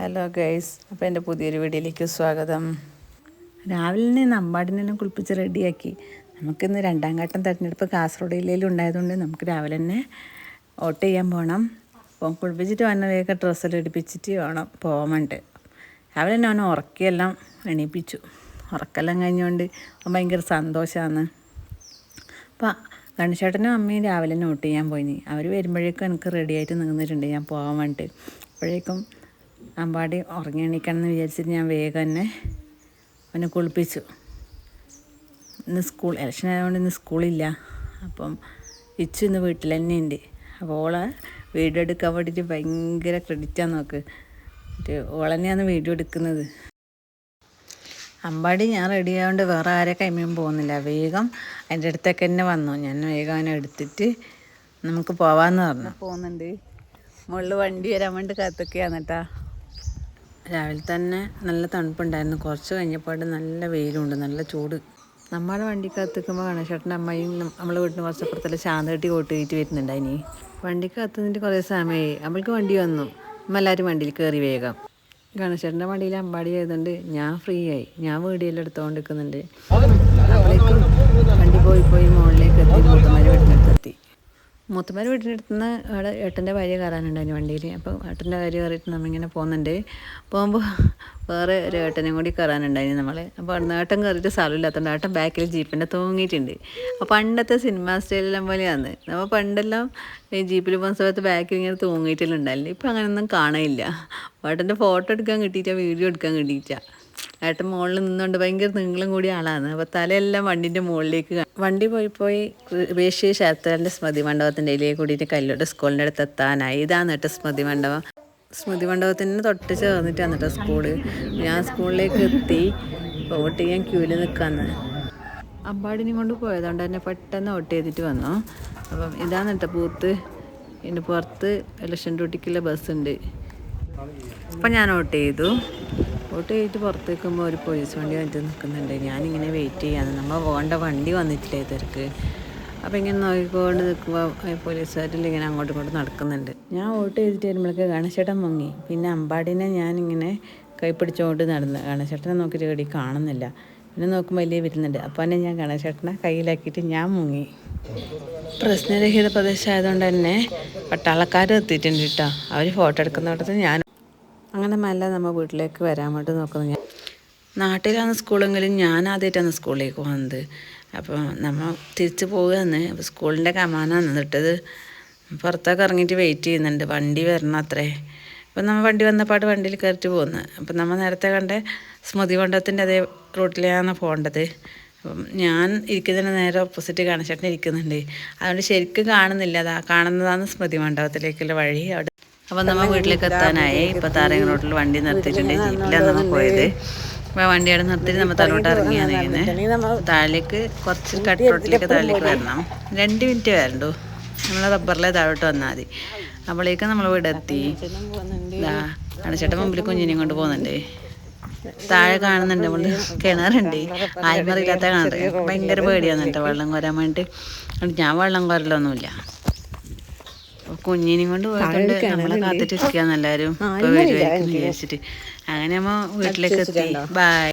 Hello guys അപ്പോൾ എന്റെ പുതിയൊരു വീഡിയോയിലേക്ക് സ്വാഗതം. രാവിലെ തന്നെ നമ്പാടിനെ കുളിപ്പിച്ച് റെഡിയാക്കി. നമുക്കിന്ന് രണ്ടാം ഘട്ടം തെരഞ്ഞെടുപ്പ് കാസർഗോഡ് ജില്ലയിൽ ഉണ്ടായതുകൊണ്ട് നമുക്ക് രാവിലെ തന്നെ വോട്ട് ചെയ്യാൻ പോകണം അപ്പോൾ കുളിപ്പിച്ചിട്ട് വന്ന വേഗം ഡ്രസ്സെല്ലാം എടുപ്പിച്ചിട്ട് വേണം പോകുന്നുണ്ട് രാവിലെ തന്നെ അവനെ ഉറക്കിയെല്ലാം എണീപ്പിച്ചു. ഉറക്കെല്ലാം കഴിഞ്ഞുകൊണ്ട് ഭയങ്കര സന്തോഷമാണ് അപ്പോൾ ഗണേശേട്ടനും അമ്മയും രാവിലെ തന്നെ വോട്ട് ചെയ്യാൻ പോയിനി. അവർ വരുമ്പോഴേക്കും എനിക്ക് റെഡിയായിട്ട് നിന്നിട്ടുണ്ട് ഞാൻ പോകാൻ വേണ്ടിയിട്ട് അപ്പോഴേക്കും അമ്പാടി ഉറങ്ങി എണീക്കണം എന്ന് വിചാരിച്ചിട്ട് ഞാൻ വേഗം തന്നെ അവനെ കുളിപ്പിച്ചു. ഇന്ന് സ്കൂൾ ഇലക്ഷൻ ആയതുകൊണ്ട് ഇന്ന് സ്കൂളില്ല. അപ്പം ഇച്ചു ഇന്ന് വീട്ടിൽ തന്നെ ഉണ്ട് അപ്പോൾ ഓളെ വീഡിയോ എടുക്കാൻ വേണ്ടിയിട്ട് ഭയങ്കര ക്രെഡിറ്റാണ് നോക്ക്. മറ്റേ ഓളെന്നെയാണ് വീഡിയോ എടുക്കുന്നത്. അമ്പാടി ഞാൻ റെഡി ആയതുകൊണ്ട് വേറെ ആരെ കൈമയും പോകുന്നില്ല. വേഗം അതിന്റെ അടുത്തേക്ക് തന്നെ വന്നു. ഞാൻ വേഗം അവനെ എടുത്തിട്ട് നമുക്ക് പോവാന്ന് പറഞ്ഞു. പോകുന്നുണ്ട് മുകളിൽ വണ്ടി വരാൻ വേണ്ടി കാത്തൊക്കെയാണ് കേട്ടാ രാവിലെ തന്നെ നല്ല തണുപ്പുണ്ടായിരുന്നു. കുറച്ച് കഴിഞ്ഞപ്പോൾ നല്ല വെയിലുണ്ട്. നല്ല ചൂട്. നമ്മുടെ വണ്ടി നിൽക്കുമ്പോൾ ഗണേശേട്ടന്റെ അമ്മയും നമ്മളെ വീട്ടിന് കുറച്ച് അപ്പുറത്തല്ല ശാന്തകെട്ടി കോട്ട് കയറ്റി വരുന്നുണ്ടായിനി വണ്ടി നിന്നിട്ട് കുറേ സമയമായി അവൾക്ക് വണ്ടി വന്നു. നമ്മൾ എല്ലാവരും വണ്ടിയിൽ കയറി വേഗം. ഗണേശേട്ടന്റെ വണ്ടിയിൽ അമ്പാടി ആയതുകൊണ്ട് ഞാൻ ഫ്രീ ആയി. ഞാൻ വീടിയെല്ലാം എടുത്തുകൊണ്ട് നിൽക്കുന്നുണ്ട് വണ്ടി പോയി പോയി മുകളിലേക്ക് എത്തി. മുത്തമാരി വീട്ടിനടുത്തെത്തി. മൂത്തമാര് വീട്ടിനടുത്ത് നിന്ന് അവിടെ ഏട്ടന്റെ ഭാര്യ കയറാനുണ്ടായിരുന്നു വണ്ടിയിൽ. അപ്പോൾ ഏട്ടന്റെ ഭാര്യ കയറിയിട്ട് നമ്മളിങ്ങനെ പോകുന്നുണ്ട്. പോകുമ്പോൾ വേറെ ഒരു ഏട്ടനും കൂടി കയറാനുണ്ടായിരുന്നു നമ്മൾ അപ്പോൾ അവിടുന്ന് ഏട്ടൻ കയറിയിട്ട് സ്ഥലമില്ലാത്തതുകൊണ്ട് ഏട്ടൻ ബാക്കിൽ ജീപ്പിന്റെ തൂങ്ങിയിട്ടുണ്ട്. അപ്പോൾ പണ്ടത്തെ സിനിമ സ്റ്റൈലെല്ലാം പോലെയാണ്. നമ്മൾ പണ്ടെല്ലാം ഈ ജീപ്പിൽ പോകുന്ന സമയത്ത് ബാക്കിൽ ഇങ്ങനെ തൂങ്ങിയിട്ടെല്ലാം ഉണ്ടായില്ല ഇപ്പം അങ്ങനെയൊന്നും കാണാനില്ല ഏട്ടന്റെ ഫോട്ടോ എടുക്കാൻ കിട്ടിയിട്ടാണ് വീഡിയോ എടുക്കാൻ കിട്ടിയിട്ടാ. ഏട്ടൻ മുകളിൽ നിന്നുകൊണ്ട് ഭയങ്കര നീളം കൂടിയ ആളാണ്. അപ്പോൾ തലയെല്ലാം വണ്ടിന്റെ മുകളിലേക്ക് വണ്ടി പോയി പോയി വേശ്യ ശരത്തന്റെ സ്മൃതി മണ്ഡപത്തിന്റെ ഇതിലേക്ക് കൂടിയിട്ട് കല്ലോട്ട് സ്കൂളിന്റെ അടുത്ത് എത്താനായി. ഇതാണ് കേട്ടോ സ്മൃതി മണ്ഡപം. സ്മൃതി മണ്ഡപത്തിന് തൊട്ട് ചേർന്നിട്ടാണ് കേട്ടോ സ്കൂൾ. ഞാൻ സ്കൂളിലേക്ക് എത്തി. വോട്ട് ചെയ്യാൻ ക്യൂവിൽ നിൽക്കാന്ന് അമ്പാടിനെ കൊണ്ട് പോയതുകൊണ്ട് തന്നെ പെട്ടെന്ന് വോട്ട് ചെയ്തിട്ട് വന്നു. അപ്പം ഇതാണ് കേട്ടോ പൂത്ത് ഇതിന് പുറത്ത് ഇലക്ഷൻ ഡ്യൂട്ടിക്കുള്ള ഉണ്ട് അപ്പം ഞാൻ വോട്ട് ചെയ്തു. വോട്ട് ചെയ്തിട്ട് പുറത്ത് നിൽക്കുമ്പോൾ ഒരു പോലീസ് വണ്ടി വന്നിട്ട് നിൽക്കുന്നുണ്ട് ഞാനിങ്ങനെ വെയിറ്റ് ചെയ്യാന്ന് നമ്മൾ പോകേണ്ട വണ്ടി വന്നിട്ടില്ല ഇവർക്ക്? അപ്പോൾ ഇങ്ങനെ നോക്കിക്കൊണ്ട് നിൽക്കുമ്പോൾ പോലീസുകാരിൽ ഇങ്ങനെ അങ്ങോട്ടും ഇങ്ങോട്ടും നടക്കുന്നുണ്ട്. ഞാൻ വോട്ട് ചെയ്തിട്ട് വരുമ്പോഴേക്ക് ഗണേശേട്ടൻ മുങ്ങി. പിന്നെ അമ്പാടിനെ ഞാനിങ്ങനെ കൈ പിടിച്ചുകൊണ്ട് നടന്ന് ഗണേശേട്ടനെ നോക്കിയിട്ട് കടി കാണുന്നില്ല. പിന്നെ നോക്കുമ്പോൾ വലിയ വരുന്നുണ്ട്. അപ്പോൾ തന്നെ ഞാൻ ഗണേശേട്ടനെ കയ്യിലാക്കിയിട്ട് ഞാൻ മുങ്ങി. പ്രശ്നരഹിത പ്രദേശമായതുകൊണ്ട് തന്നെ പട്ടാളക്കാർ എത്തിയിട്ടുണ്ട് കേട്ടോ. അവർ ഫോട്ടോ എടുക്കുന്നിടത്ത് ഞാൻ അങ്ങനെ മല്ല നമ്മൾ വീട്ടിലേക്ക് വരാൻ വേണ്ടി നോക്കുന്നു. ഞാൻ നാട്ടിലാണ് സ്കൂളെങ്കിലും ഞാൻ ആദ്യമായിട്ടാണ് സ്കൂളിലേക്ക് പോകുന്നത്. അപ്പോൾ നമ്മൾ തിരിച്ച് പോവുകയാണ്. അപ്പോൾ സ്കൂളിന്റെ കമാനാണ് ഇട്ടത് പുറത്തൊക്കെ ഇറങ്ങിയിട്ട് വെയിറ്റ് ചെയ്യുന്നുണ്ട്. വണ്ടി വരണം അത്രേ. അപ്പോൾ നമ്മൾ വണ്ടി വന്നപ്പാട് വണ്ടിയിൽ കയറിയിട്ട് പോകുന്നത് അപ്പോൾ നമ്മൾ നേരത്തെ കണ്ട സ്മൃതി മണ്ഡപത്തിന്റെ അതേ റൂട്ടിലാണ് പോകേണ്ടത്. അപ്പം ഞാൻ ഇരിക്കുന്നതിന് നേരെ ഓപ്പോസിറ്റ് കാണിച്ചേട്ടൻ ഇരിക്കുന്നുണ്ട്. അതുകൊണ്ട് ശരിക്കും കാണുന്നില്ല. അതാ കാണുന്നതാണ് സ്മൃതി മണ്ഡപത്തിലേക്കുള്ള വഴി അവിടെ. അപ്പം നമ്മൾ വീട്ടിലേക്ക് എത്താനായി. ഇപ്പം താരങ്ങ റോട്ടിൽ വണ്ടി നിർത്തിയിട്ടുണ്ട്. ജീപ്പിലാണ് നമ്മൾ പോയത്. അപ്പോൾ വണ്ടി അവിടെ നിർത്തിയിട്ട് നമ്മൾ തലോട്ട് ഇറങ്ങിയാണ് ഇങ്ങനെ താഴേക്ക് കുറച്ച് കട്ട് റോട്ടിലേക്ക് താഴേക്ക് വരണം. രണ്ട് മിനിറ്റ് വരണ്ടു. നമ്മൾ റബ്ബറിലെ താഴോട്ട് വന്നാൽ മതി. അപ്പോഴേക്കും നമ്മൾ ഇവിടെ എത്തി ഇതാ അടച്ചേട്ടൻ മുമ്പിൽ കുഞ്ഞിനെയും കൊണ്ട് പോകുന്നുണ്ട്. താഴെ കാണുന്നുണ്ട് നമ്മൾ കിണറുണ്ട്. ആൽമറിയില്ലാത്ത കിണറ്. ഭയങ്കര പേടിയാണ് കേട്ടോ വെള്ളം കോരാൻ വേണ്ടി ഞാൻ വെള്ളം കോരലൊന്നുമില്ല. കുഞ്ഞിനെയും കൊണ്ട് പോയിട്ടുണ്ട്. നമ്മളെ കാത്തിട്ട് ഇരിക്കാന്ന് എല്ലാവരും. ഇപ്പൊ വരുമായിരിക്കും വിചാരിച്ചിട്ട്. അങ്ങനെ നമ്മ വീട്ടിലേക്ക് എത്തി. ബൈ